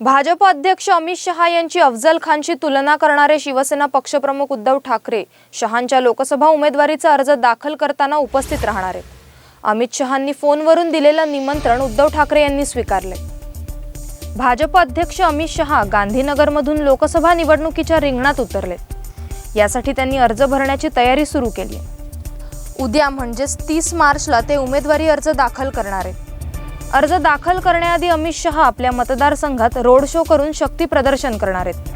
भाजप अध्यक्ष अमित शहा यांची अफजल खानशी तुलना करणारे शिवसेना पक्षप्रमुख उद्धव ठाकरे शहांच्या लोकसभा उमेदवारीचा अर्ज दाखल करताना उपस्थित राहणार आहेत. अमित शहांनी फोनवरून दिलेलं निमंत्रण उद्धव ठाकरे यांनी स्वीकारले भाजप अध्यक्ष अमित शहा गांधीनगरमधून लोकसभा निवडणुकीच्या रिंगणात उतरले यासाठी त्यांनी अर्ज भरण्याची तयारी सुरू केली उद्या म्हणजेच तीस मार्चला ते उमेदवारी अर्ज दाखल करणार आहेत. अर्ज दाखल करण्याआधी अमित शहा आपल्या मतदारसंघात रोड शो करून शक्ती प्रदर्शन करणार आहेत.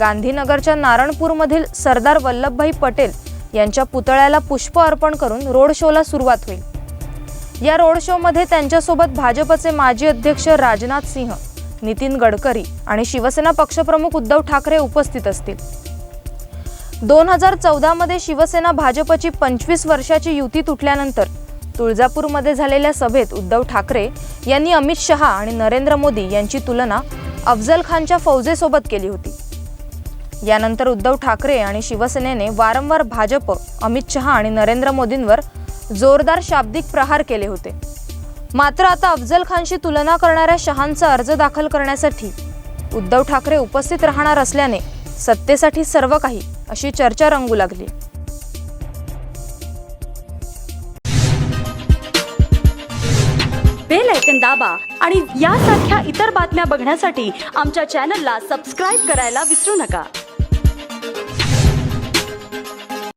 गांधीनगरच्या नारणपूरमधील सरदार वल्लभभाई पटेल यांच्या पुतळ्याला पुष्प अर्पण करून रोड शोला सुरुवात होईल. या रोड शोमध्ये त्यांच्यासोबत भाजपचे माजी अध्यक्ष राजनाथ सिंह नितीन गडकरी आणि शिवसेना पक्षप्रमुख उद्धव ठाकरे उपस्थित असतील. दोन हजार चौदामध्ये शिवसेना भाजपची पंचवीस वर्षाची युती तुटल्यानंतर तुळजापूरमध्ये झालेल्या सभेत उद्धव ठाकरे यांनी अमित शहा आणि नरेंद्र मोदी यांची तुलना अफजल खानच्या फौजेसोबत केली होती. यानंतर उद्धव ठाकरे आणि शिवसेनेने वारंवार भाजप अमित शहा आणि नरेंद्र मोदींवर जोरदार शाब्दिक प्रहार केले होते. मात्र आता अफजल खानशी तुलना करणाऱ्या शहांचा अर्ज दाखल करण्यासाठी उद्धव ठाकरे उपस्थित राहणार असल्याने सत्तेसाठी सर्व काही अशी चर्चा रंगू लागली. बटन दाबा आणि यासारख्या इतर बातम्या बघण्यासाठी आमच्या चॅनलला सबस्क्राईब करायला विसरू नका.